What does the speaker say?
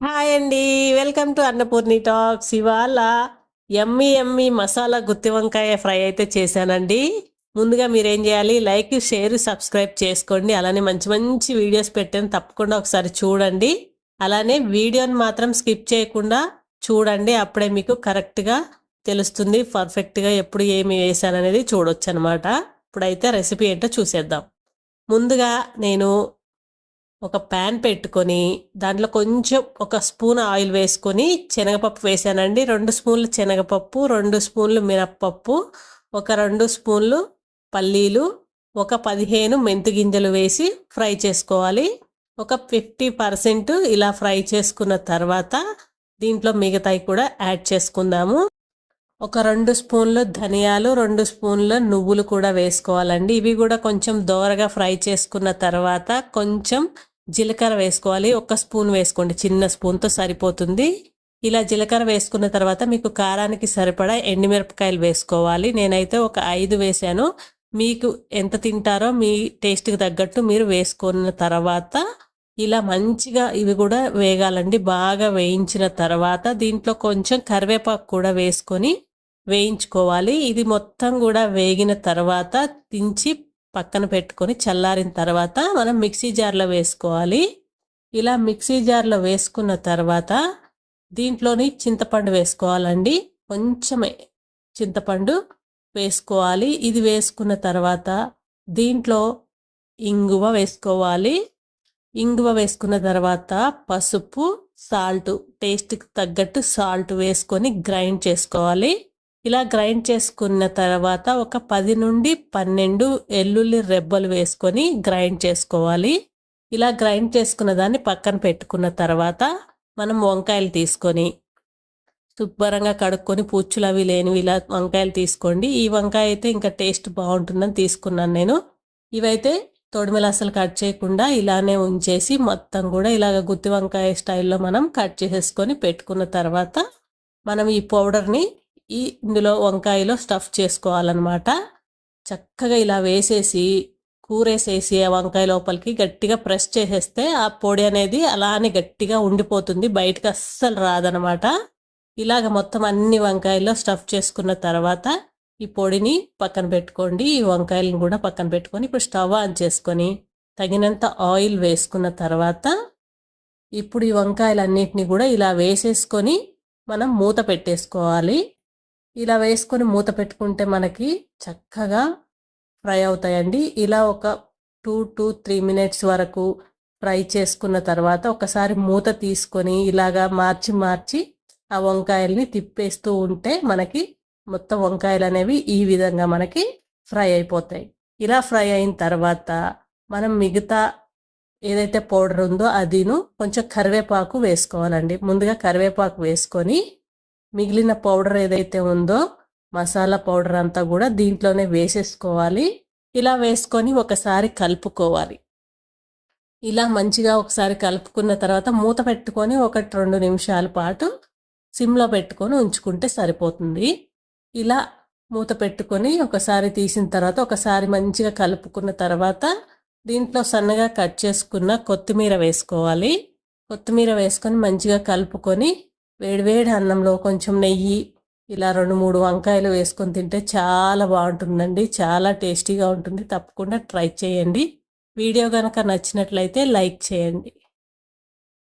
Hi అండి. Welcome to Annapurni talks. ఇవాళ ఎమ్మి ఎమ్మి మసాలా గుత్తి వంకాయ ఫ్రై అయితే చేశానండి. ముందుగా మీరు ఏం చేయాలి? లైక్ షేర్ సబ్స్క్రైబ్ చేసుకోండి. అలానే మంచి మంచి వీడియోస్ పెట్టాను తప్పకుండా ఒకసారి చూడండి. అలానే వీడియోని మాత్రం స్కిప్ చేయకుండా చూడండి. అప్పుడే మీకు కరెక్ట్గా తెలుస్తుంది. పర్ఫెక్ట్గా ఎప్పుడు ఏమి వేసాననేది చూడొచ్చు అనమాట ఇప్పుడైతే రెసిపీ ఏంటో చూసేద్దాం. ముందుగా నేను ఒక ప్యాన్ పెట్టుకొని దాంట్లో కొంచెం ఒక స్పూన్ ఆయిల్ వేసుకొని శనగపప్పు వేసానండి. రెండు స్పూన్లు శనగపప్పు రెండు స్పూన్లు మినప్పప్పు ఒక రెండు స్పూన్లు పల్లీలు ఒక పదిహేను మెంతు గింజలు వేసి ఫ్రై చేసుకోవాలి. ఒక ఫిఫ్టీ పర్సెంట్ ఇలా ఫ్రై చేసుకున్న తర్వాత దీంట్లో మిగతాయి కూడా యాడ్ చేసుకుందాము. ఒక రెండు స్పూన్లు ధనియాలు రెండు స్పూన్ల నువ్వులు కూడా వేసుకోవాలండి. ఇవి కూడా కొంచెం దోరగా ఫ్రై చేసుకున్న తర్వాత కొంచెం జీలకర్ర వేసుకోవాలి. ఒక స్పూన్ వేసుకోండి. చిన్న స్పూన్తో సరిపోతుంది. ఇలా జీలకర్ర వేసుకున్న తర్వాత మీకు కారానికి సరిపడా ఎండుమిరపకాయలు వేసుకోవాలి. నేనైతే ఒక ఐదు వేసాను. మీకు ఎంత తింటారో మీ టేస్ట్కి తగ్గట్టు మీరు వేసుకున్న తర్వాత ఇలా మంచిగా ఇవి కూడా వేగాలండి. బాగా వేయించిన తర్వాత దీంట్లో కొంచెం కరివేపాకు కూడా వేసుకొని వేయించుకోవాలి. ఇది మొత్తం కూడా వేగిన తర్వాత దించి పక్కన పెట్టుకొని చల్లారిన తర్వాత మనం మిక్సీ జార్లో వేసుకోవాలి. ఇలా మిక్సీ జార్లో వేసుకున్న తర్వాత దీంట్లోని చింతపండు వేసుకోవాలండి. కొంచెమే చింతపండు వేసుకోవాలి. ఇది వేసుకున్న తర్వాత దీంట్లో ఇంగువ వేసుకోవాలి. ఇంగువ వేసుకున్న తర్వాత పసుపు సాల్ట్ టేస్ట్కి తగ్గట్టు సాల్ట్ వేసుకొని గ్రైండ్ చేసుకోవాలి. ఇలా గ్రైండ్ చేసుకున్న తర్వాత ఒక పది నుండి పన్నెండు ఎల్లుల్లి రెబ్బలు వేసుకొని గ్రైండ్ చేసుకోవాలి. ఇలా గ్రైండ్ చేసుకున్న దాన్ని పక్కన పెట్టుకున్న తర్వాత మనం వంకాయలు తీసుకొని శుభ్రంగా కడుక్కొని పుచ్చులు అవి లేనివి ఇలా వంకాయలు తీసుకోండి. ఈ వంకాయ అయితే ఇంకా టేస్ట్ బాగుంటుందని తీసుకున్నాను నేను. ఇవైతే తొడిమెలు అసలు కట్ చేయకుండా ఇలానే ఉంచేసి మొత్తం కూడా ఇలాగ గుత్తి వంకాయ స్టైల్లో మనం కట్ చేసేసుకొని పెట్టుకున్న తర్వాత మనం ఈ పౌడర్ని ఈ ఇందులో వంకాయలో స్టఫ్ చేసుకోవాలన్నమాట. చక్కగా ఇలా వేసేసి కూరేసేసి ఆ వంకాయ లోపలికి గట్టిగా ప్రెస్ చేసేస్తే ఆ పొడి అనేది అలానే గట్టిగా ఉండిపోతుంది బయటకు అస్సలు రాదనమాట ఇలాగ మొత్తం అన్ని వంకాయల్లో స్టఫ్ చేసుకున్న తర్వాత ఈ పొడిని పక్కన పెట్టుకోండి. ఈ వంకాయలను కూడా పక్కన పెట్టుకొని ఇప్పుడు స్టవ్ ఆన్ చేసుకొని తగినంత ఆయిల్ వేసుకున్న తర్వాత ఇప్పుడు ఈ వంకాయలన్నిటిని కూడా ఇలా వేసేసుకొని మనం మూత పెట్టేసుకోవాలి. ఇలా వేసుకొని మూత పెట్టుకుంటే మనకి చక్కగా ఫ్రై అవుతాయండి. ఇలా ఒక టూ టు త్రీ మినిట్స్ వరకు ఫ్రై చేసుకున్న తర్వాత ఒకసారి మూత తీసుకొని ఇలాగా మార్చి మార్చి ఆ వంకాయల్ని తిప్పేస్తూ ఉంటే మనకి మొత్తం వంకాయలు అనేవి ఈ విధంగా మనకి ఫ్రై అయిపోతాయి. ఇలా ఫ్రై అయిన తర్వాత మనం మిగతా ఏదైతే పౌడర్ ఉందో అదిను కొంచెం కరివేపాకు వేసుకోవాలండి. ముందుగా కరివేపాకు వేసుకొని మిగిలిన పౌడర్ ఏదైతే ఉందో మసాలా పౌడర్ అంతా కూడా దీంట్లోనే వేసేసుకోవాలి. ఇలా వేసుకొని ఒకసారి కలుపుకోవాలి. ఇలా మంచిగా ఒకసారి కలుపుకున్న తర్వాత మూత పెట్టుకొని ఒకటి రెండు నిమిషాల పాటు సిమ్లో పెట్టుకొని ఉంచుకుంటే సరిపోతుంది. ఇలా మూత పెట్టుకొని ఒకసారి తీసిన తర్వాత ఒకసారి మంచిగా కలుపుకున్న తర్వాత దీంట్లో సన్నగా కట్ చేసుకున్న కొత్తిమీర వేసుకోవాలి. కొత్తిమీర వేసుకొని మంచిగా కలుపుకొని వేడివేడి అన్నంలో కొంచెం నెయ్యి ఇలా రెండు మూడు వంకాయలు వేసుకొని తింటే చాలా బాగుంటుందండి. చాలా టేస్టీగా ఉంటుంది. తప్పకుండా ట్రై చేయండి. వీడియో కనుక నచ్చినట్లయితే లైక్ చేయండి.